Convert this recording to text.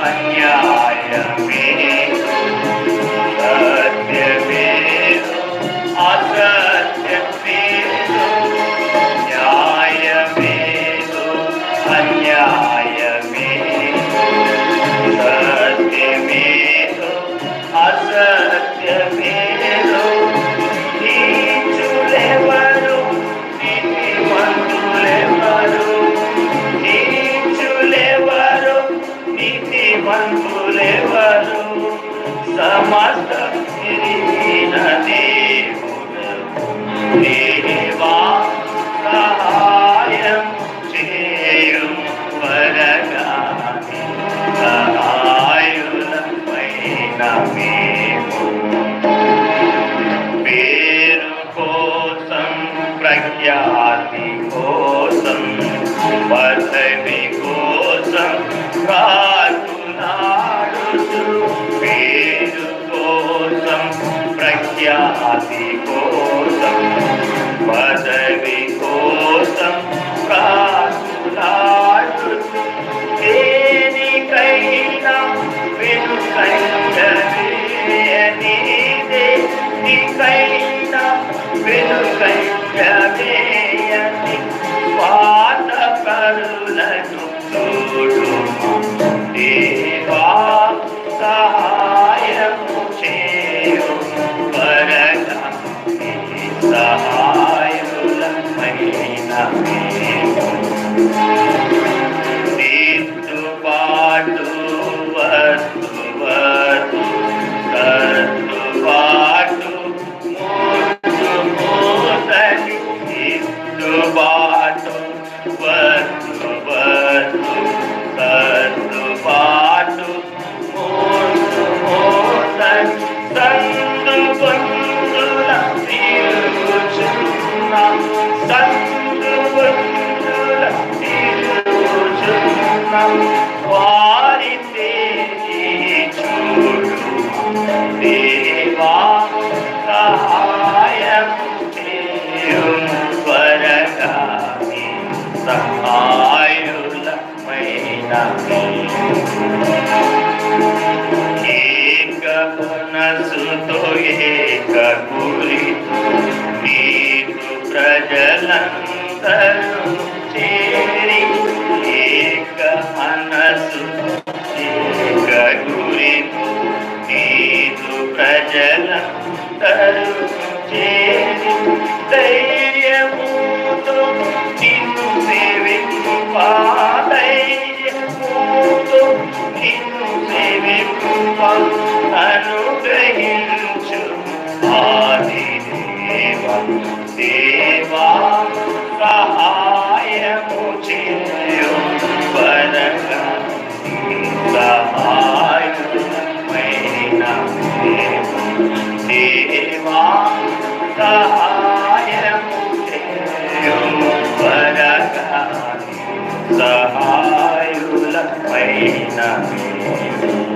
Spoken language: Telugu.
Yeah. Mas é, ఖ్యాతి కోసం పదవి కోసం ప్రాణులాడు దేనికైనా వెనుకంటవేయనీదే నీకైనా వెనుకంటవే சகாயமுள்ள மைனா వారి చూడు దేవా సహాయము పరగామి సహాయులమైన ఏక మనసుతో ఏక గురి నీకు ప్రజలందరూ చే మనసు గురిపు. నీదు ప్రజలందరూ చేరి ధైర్యముతో నిన్ను సేవింపు పాధైర్యముతో నిన్ను సేవింపు అనుగ్రహించు. ఆది దేవ దేవా Thank you.